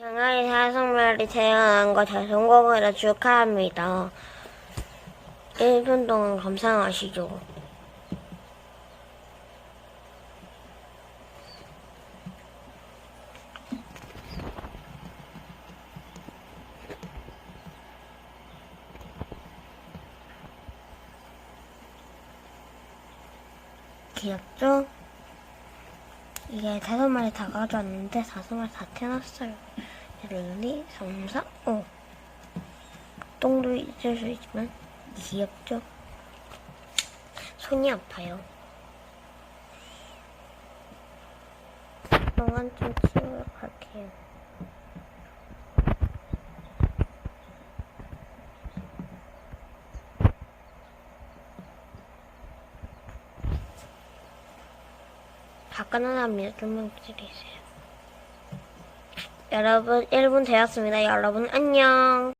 다섯 마리 태어난 거잘 성공해서 축하합니다. 1분 동안 감상하시죠. 귀엽죠? 이게 다섯 마리 다 가져왔는데 다섯 마리 다 태어났어요. 1, 2, 3, 4, 5. 똥도 있을 수 있지만 귀엽죠? 손이 아파요. 동안 좀 치우러 갈게요. 바꿔놓습니다. 좀만 기다리세요. 여러분, 1분 되었습니다. 여러분, 안녕.